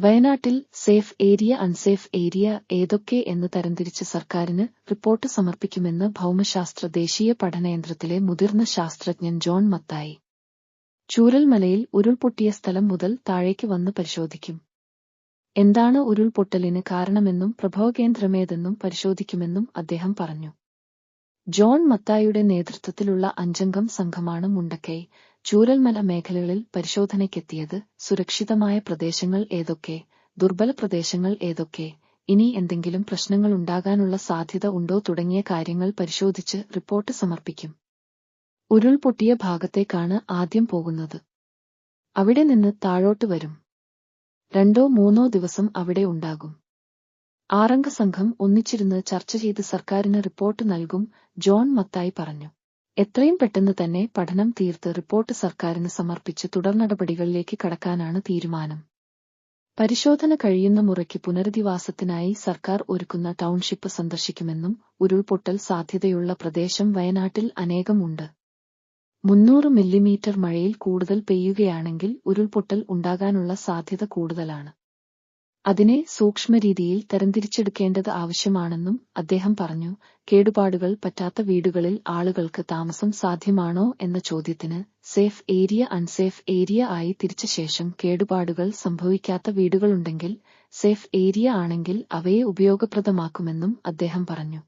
വയനാട്ടിൽ safe area unsafe area ഏതൊക്കെ എന്ന് തരംതിരിച്ച് സർക്കാരിന് റിപ്പോർട്ട് സമർപ്പിക്കുമെന്ന് ഭൌമശാസ്ത്ര ദേശീയ പഠനയന്ത്രത്തിലെ മുതിർന്ന ശാസ്ത്രജ്ഞൻ ജോൺ മത്തായി. ചൂരൽമലയിൽ ഉരുൾപൊട്ടിയ സ്ഥലം മുതൽ താഴേക്ക് വന്ന് പരിശോധിക്കും. എന്താണ് ഉരുൾപൊട്ടലിന് കാരണമെന്നും പ്രഭവകേന്ദ്രമേതെന്നും പരിശോധിക്കുമെന്നും അദ്ദേഹം പറഞ്ഞു. ജോൺ മത്തായിയുടെ നേതൃത്വത്തിലുള്ള അഞ്ചംഗം സംഘമാണ് മുണ്ടക്കൈ. ചൂരൽമല മേഖലകളിൽ പരിശോധനയ്ക്കെത്തിയത് സുരക്ഷിതമായ പ്രദേശങ്ങൾ ഏതൊക്കെ ദുർബല പ്രദേശങ്ങൾ ഏതൊക്കെ ഇനി എന്തെങ്കിലും പ്രശ്നങ്ങൾ ഉണ്ടാകാനുള്ള സാധ്യത ഉണ്ടോ തുടങ്ങിയ കാര്യങ്ങൾ പരിശോധിച്ച് റിപ്പോർട്ട് സമർപ്പിക്കും. ഉരുൾപൊട്ടിയ ഭാഗത്തേക്കാണ് ആദ്യം പോകുന്നത്. അവിടെ നിന്ന് താഴോട്ട് വരും. രണ്ടോ മൂന്നോ ദിവസം അവിടെ ഉണ്ടാകും. ആറംഗ സംഘം ഒന്നിച്ചിരുന്ന് ചർച്ച ചെയ്ത് സർക്കാരിന് റിപ്പോർട്ട് നൽകും ജോൺ മത്തായി പറഞ്ഞു. എത്രയും പെട്ടെന്ന് തന്നെ പഠനം തീർത്ത് റിപ്പോർട്ട് സർക്കാരിന് സമർപ്പിച്ച് തുടർനടപടികളിലേക്ക് കടക്കാനാണ് തീരുമാനം. പരിശോധന കഴിയുന്ന മുറയ്ക്ക് പുനരധിവാസത്തിനായി സർക്കാർ ഒരുക്കുന്ന ടൌൺഷിപ്പ് സന്ദർശിക്കുമെന്നും ഉരുൾപൊട്ടൽ സാധ്യതയുള്ള പ്രദേശം വയനാട്ടിൽ അനേകമുണ്ട്. മുന്നൂറ് മില്ലിമീറ്റർ മഴയിൽ കൂടുതൽ പെയ്യുകയാണെങ്കിൽ ഉരുൾപൊട്ടൽ ഉണ്ടാകാനുള്ള സാധ്യത കൂടുതലാണ്. അതിനെ സൂക്ഷ്മരീതിയിൽ തരംതിരിച്ചെടുക്കേണ്ടത് ആവശ്യമാണെന്നും അദ്ദേഹം പറഞ്ഞു കേടുപാടുകൾ പറ്റാത്ത വീടുകളിൽ ആളുകൾക്ക് താമസം സാധ്യമാണോ എന്ന ചോദ്യത്തിന് സേഫ് ഏരിയ അൺസേഫ് ഏരിയ ആയി തിരിച്ച ശേഷം കേടുപാടുകൾ സംഭവിക്കാത്ത വീടുകളുണ്ടെങ്കിൽ സേഫ് ഏരിയ ആണെങ്കിൽ അവയെ ഉപയോഗപ്രദമാക്കുമെന്നും അദ്ദേഹം പറഞ്ഞു.